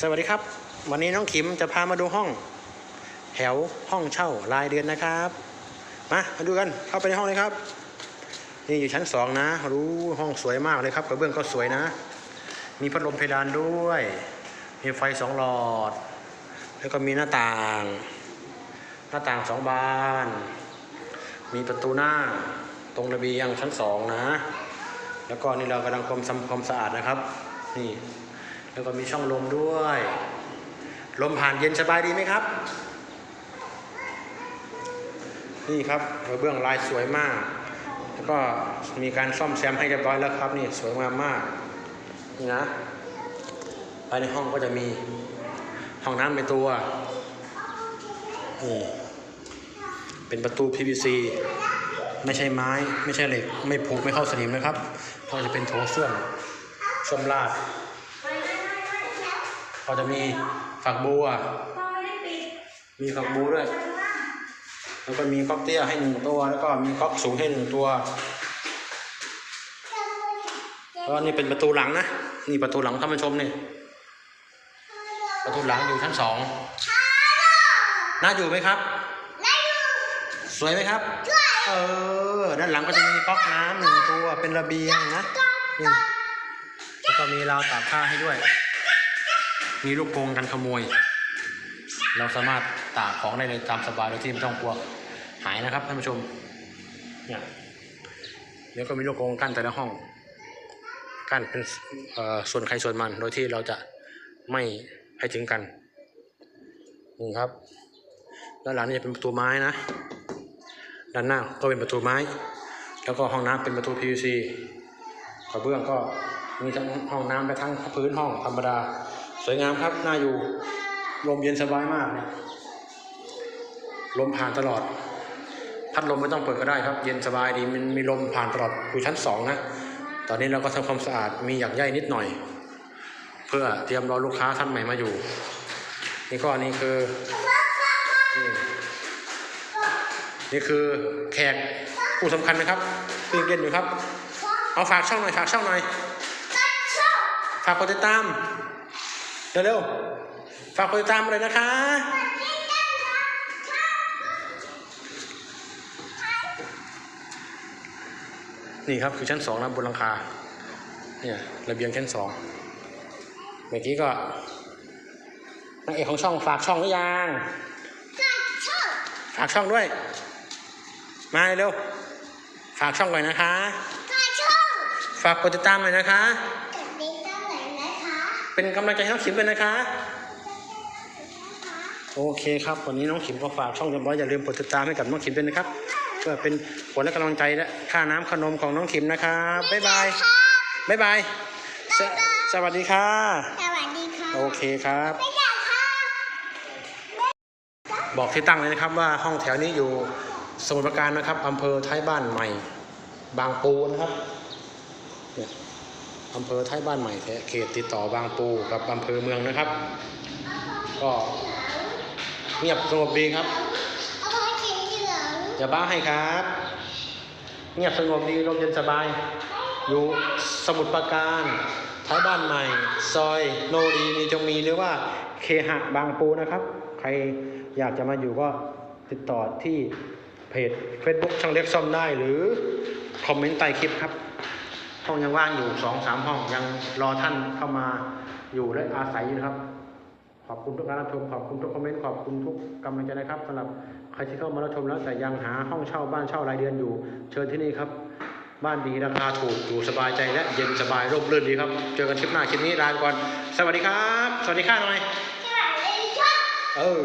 สวัสดีครับ วันนี้น้องขิมจะพามาดูห้อง แถวห้องเช่ารายเดือนนะครับ มามาดูกันเข้าไปในห้องเลยครับ นี่อยู่ชั้นสองนะ รู้ห้องสวยมากเลยครับกระเบื้องก็สวยนะ มีพัดลมเพดานด้วย มีไฟสองหลอด แล้วก็มีหน้าต่าง หน้าต่างสองบาน มีประตูหน้า ตรงระเบียงชั้นสองนะ แล้วก็นี่เรากำลังทำทำความสะอาดนะครับ นี่ แล้วก็มีช่องลมด้วย ลมผ่านเย็นสบายดีไหมครับ นี่ครับกระเบื้องลายสวยมาก แล้วก็มีการซ่อมแซมให้เรียบร้อยแล้วครับนี่สวยงามมากนี่นะภายในห้องก็จะมีห้องน้ำในตัวนี่เป็นประตู PVC ไม่ใช่ไม้ ไม่ใช่เหล็ก ไม่ผูกไม่เข้าสนิมนะครับก็จะเป็นโถส้วมส้วมลาด ก็จะมีฝักบัว มีฝักบัวด้วย แล้วก็มีก๊อกเตี้ยให้หนึ่งตัว แล้วก็มีก๊อกสูงให้หนึ่งตัวแล้วนี่เป็นประตูหลังนะ นี่ประตูหลังท่านผู้ชมนี่ ประตูหลังอยู่ชั้นสองน่าอยู่ไหมครับ สวยไหมครับ เออ ด้านหลังก็จะมีก๊อกน้ำหนึ่งตัว เป็นระเบียงนะนี่แล้วก็มีราวตากผ้าให้ด้วย มีลูกกงกันขโมย เราสามารถตากของได้เลยตามสบายโดยที่ไม่ต้องกลัวหายนะครับท่านผู้ชมเนี่ยแล้วก็มีลูกกงกั้นแต่ละห้อง กั้นเป็นเอ่อส่วนใครส่วนมัน โดยที่เราจะไม่ให้ถึงกันนี่ครับด้านหลังนี่จะเป็นประตูไม้นะ ด้านหน้าก็เป็นประตูไม้ แล้วก็ห้องน้ำเป็นประตู PVC กระเบื้องก็มีทั้งห้องน้ำและทั้งพื้นห้องธรรมดา สวยงามครับน่าอยู่ลมเย็นสบายมาก ลมผ่านตลอด พัดลมไม่ต้องเปิดก็ได้ครับ เย็นสบายดีมันมีลมผ่านตลอดอยู่ชั้นสองนะตอนนี้เราก็ทำความสะอาดมีหยักใยนิดหน่อย เพื่อเตรียมรอลูกค้าท่านใหม่มาอยู่ นี่ก็นี่คือนี่นี่คือแขกผู้สำคัญนะครับที่นเรียนอยู่ครับ เอาฝากช่องหน่อยฝากช่องหน่อยฝากกดติดตาม เร็วๆ ฝากกดติดตามเลยนะคะนี่ครับคือชั้นสองนะบนหลังคาเนี่ยระเบียงชั้นสองเมื่อกี้ก็นางเอกของช่องฝากช่องหรือยังฝากช่องด้วย มาเร็ว ฝากช่องหน่อยนะคะ ฝากกดติดตามหน่อยนะคะ เป็นกำลังใจให้น้องขิมด้วยนะคะ โอเคครับ วันนี้น้องขิมก็ฝากช่องเรียบร้อยอย่าลืมกดติดตามให้กับน้องขิมด้วยนะครับ เพื่อเป็นผลและกำลังใจและค่าน้ำขนมของน้องขิมนะครับบ๊ายบายบ๊ายบายสสวัสดีค่ะโอเคครับ บอกที่ตั้งเลยนะครับว่าห้องแถวนี้อยู่สมุทรปราการนะครับอำเภอท้ายบ้านใหม่ บางปูนะครับเนี่ย อำเภอท้ายบ้านใหม่เขตติดต่อบางปูกับอำเภอเมืองนะครับ ก็เงียบสงบดีครับอย่าบ้าให้ครับ เงียบสงบดีลมเย็นสบาย อยู่สมุทรปราการท้ายบ้านใหม่ ซอยโนดีมีจงมีหรือว่าเคหะบางปูนะครับ ใครอยากจะมาอยู่ก็ติดต่อที่เพจ Facebook ช่างเล็กซ่อมได้หรือคอมเมนต์ใต้คลิปครับ ห้องยังว่างอยู่สองสามห้องยังรอท่านเข้ามาอยู่และอาศัยอยู่นะครับ ขอบคุณทุกการรับชมขอบคุณทุกคอมเมนต์ขอบคุณทุกกำลังใจนะครับสำหรับใครที่เข้ามารับชมแล้วแต่ยังหาห้องเช่าบ้านเช่ารายเดือนอยู่ เชิญที่นี่ครับ บ้านดีราคาถูกอยู่สบายใจและเย็นสบายร่มรื่นดีครับ เจอกันคลิปหน้าคลิปนี้ลาไปก่อน สวัสดีครับ สวัสดีค่ะหน่อย เออ